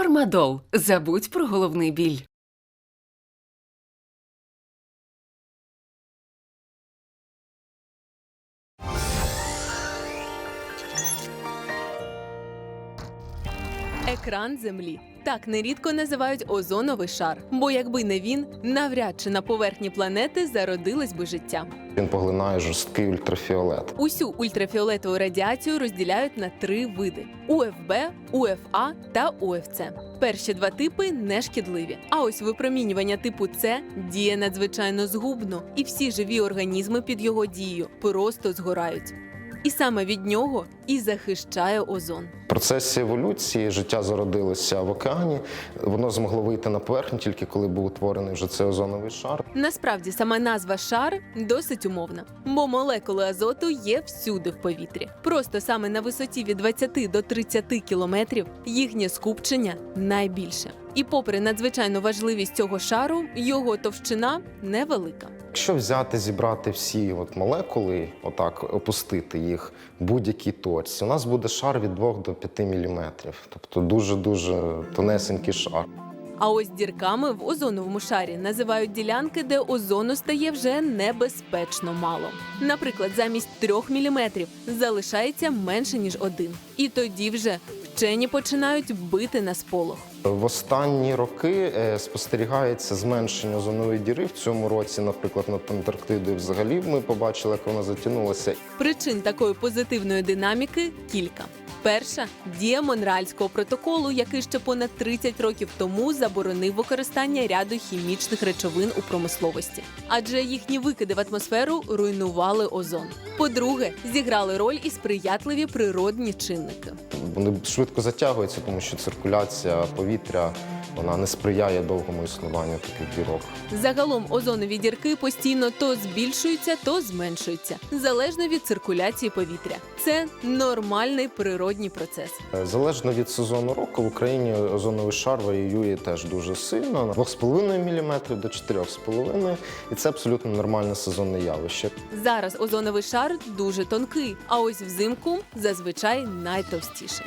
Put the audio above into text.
Фармадол. Забудь про головний біль. Екран Землі. Так нерідко називають озоновий шар. Бо якби не він, навряд чи на поверхні планети зародилось би життя. Він поглинає жорсткий ультрафіолет. Усю ультрафіолетову радіацію розділяють на три види: УФБ, УФА та УФЦ. Перші два типи не шкідливі. А ось випромінювання типу С діє надзвичайно згубно, і всі живі організми під його дією просто згорають. І саме від нього і захищає озон. В процесі еволюції життя зародилося в океані. Воно змогло вийти на поверхню тільки коли був утворений вже цей озоновий шар. Насправді сама назва шар досить умовна, бо молекули азоту є всюди в повітрі. Просто саме на висоті від 20 до 30 кілометрів їхнє скупчення найбільше. І попри надзвичайну важливість цього шару, його товщина невелика. Якщо взяти, зібрати всі от молекули, отак опустити їх в будь-якій точці, у нас буде шар від 2 до 5 міліметрів. Тобто дуже-дуже тонесенький шар. А ось дірками в озоновому шарі називають ділянки, де озону стає вже небезпечно мало. Наприклад, замість 3 мм залишається менше ніж один. І тоді вже вчені починають бити на сполох. В останні роки е, спостерігається зменшення озонової діри. В цьому році, наприклад, над Антарктидою взагалі ми побачили, як вона затягнулася. Причин такої позитивної динаміки кілька. Перша дія Монреальського протоколу, який ще понад 30 років тому заборонив використання ряду хімічних речовин у промисловості, адже їхні викиди в атмосферу руйнували озон. По-друге, зіграли роль і сприятливі природні чинники. Вони швидко затягуються, тому що циркуляція повітря вона не сприяє довгому існуванню таких дірок. Загалом озонові дірки постійно то збільшуються, то зменшуються, залежно від циркуляції повітря. Це нормальний природній процес. Е, Залежно від сезону року в Україні озоновий шар воює теж дуже сильно 2,5 мм до 4,5 і це абсолютно нормальне сезонне явище. Зараз озоновий шар дуже тонкий, а ось взимку зазвичай найтовстіший.